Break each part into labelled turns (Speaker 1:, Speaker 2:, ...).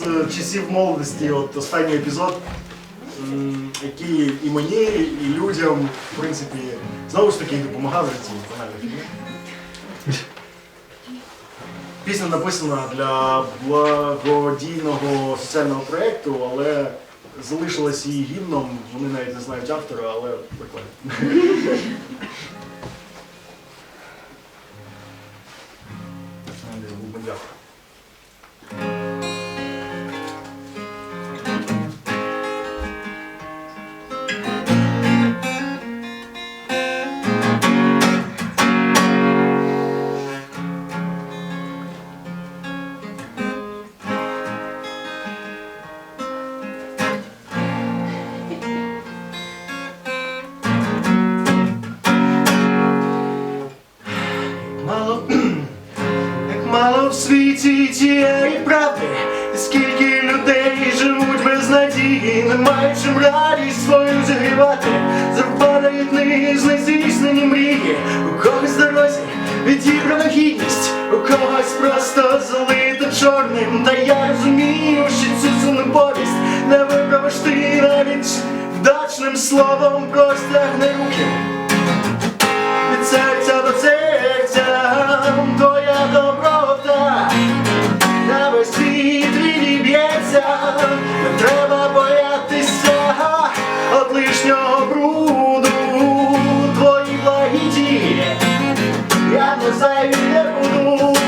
Speaker 1: з часів молодості, от останній епізод, який і мені, і людям, в принципі, знову ж таки допомагав в житті. фігня. Пісня написана для благодійного соціального проєкту, але залишилась її гімном. Вони навіть не знають автора, але прикольно. Мало в світі тієї правди, скільки людей живуть без надії, не мають чим радість свою зігрівати, западають низ нездійснені мрії, відіб'ється, не треба боятися от лишнього бруду, твої благі я не зайві не будуть.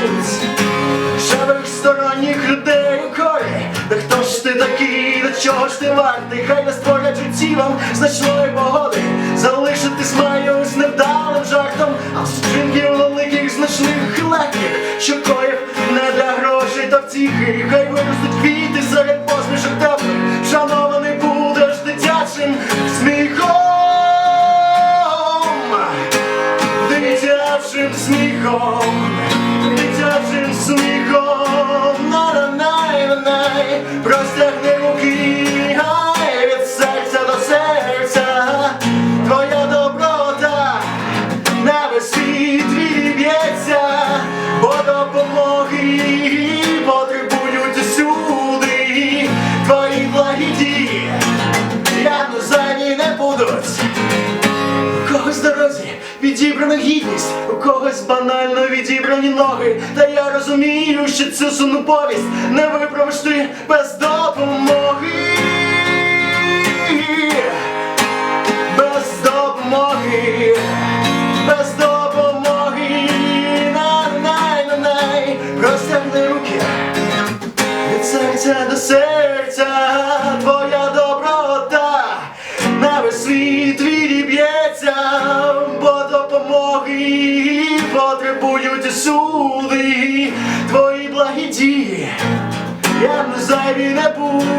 Speaker 1: Шабих сторонніх людей у колі Та хто ж ти такий, до чого ж ти вартий? Хай не створять житті вам значної погоди та втіхи Хай виростуть квіти серед посмішок когось банально відібрані ноги. Та я розумію, що цю сумну повість не виправиш ти без допомоги. Без допомоги, без допомоги, на-най, простягни руки. Від серця до серця, твоя доброта. На весь світ відіб'ється, бо допомоги потребують суди, твої благі дії, я не зайві не буду.